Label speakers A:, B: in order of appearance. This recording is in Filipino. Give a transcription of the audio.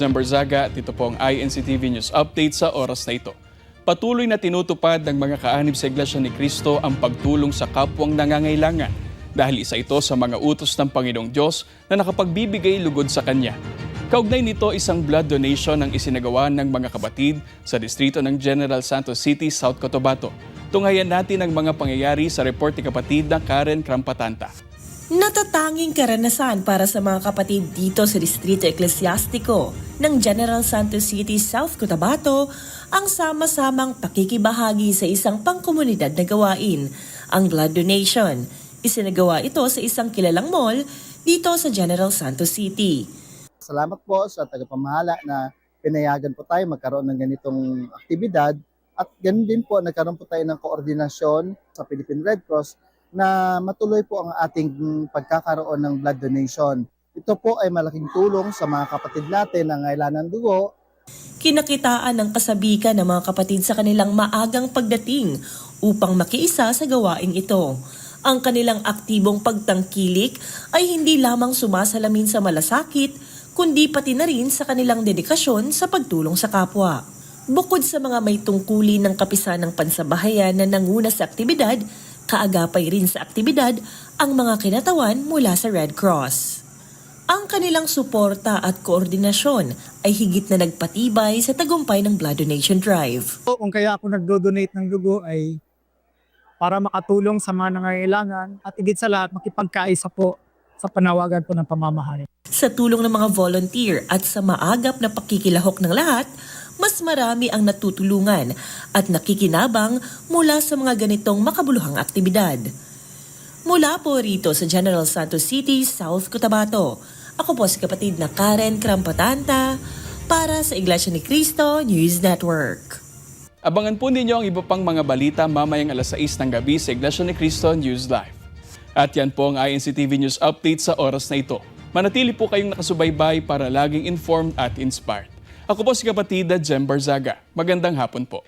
A: Number Zaga at ito po ang INCTV News Update sa oras na ito. Patuloy na tinutupad ng mga kaanib sa Iglesia ni Cristo ang pagtulong sa kapwang nangangailangan dahil isa ito sa mga utos ng Panginoong Diyos na nakapagbibigay lugod sa Kanya. Kaugnay nito isang blood donation ang isinagawa ng mga kabatid sa distrito ng General Santos City, South Cotabato. Tunghayan natin ang mga pangyayari sa report ni kapatid na Karen Krampatanta.
B: Natatanging karanasan para sa mga kapatid dito sa Distrito Eklesiastiko ng General Santos City, South Cotabato ang sama-samang pakikibahagi sa isang pangkomunidad na gawain, ang blood donation. Isinagawa ito sa isang kilalang mall dito sa General Santos City.
C: Salamat po sa tagapamahala na pinayagan po tayo magkaroon ng ganitong aktibidad at ganun din po nagkaroon po tayo ng koordinasyon sa Philippine Red Cross na matuloy po ang ating pagkakaroon ng blood donation. Ito po ay malaking tulong sa mga kapatid natin na ngailangan ng dugo
B: Kinakitaan ng kasabikan ng mga kapatid sa kanilang maagang pagdating upang makiisa sa gawaing ito. Ang kanilang aktibong pagtangkilik ay hindi lamang sumasalamin sa malasakit, kundi pati na rin sa kanilang dedikasyon sa pagtulong sa kapwa. Bukod sa mga may tungkulin ng kapisan ng pansabahayan na nanguna sa aktibidad, kaagapay rin sa aktibidad ang mga kinatawan mula sa Red Cross. Ang kanilang suporta at koordinasyon ay higit na nagpatibay sa tagumpay ng blood donation drive.
D: So, kung kaya ako nagdo-donate ng dugo ay para makatulong sa mga nangangailangan at higit sa lahat makipagkaisa po sa panawagan po ng pamamahay.
B: Sa tulong ng mga volunteer at sa maagap na pakikilahok ng lahat, mas marami ang natutulungan at nakikinabang mula sa mga ganitong makabuluhang aktibidad. Mula po rito sa General Santos City, South Cotabato, ako po si kapatid na Karen Krampatanta para sa Iglesia ni Cristo News Network.
A: Abangan po ninyo ang iba pang mga balita mamayang alas 6 ng gabi sa Iglesia ni Cristo News Live. At yan po ang INCTV News Update sa oras na ito. Manatili po kayong nakasubaybay para laging informed at inspired. Ako po si kapatida Jem Barzaga. Magandang hapon po.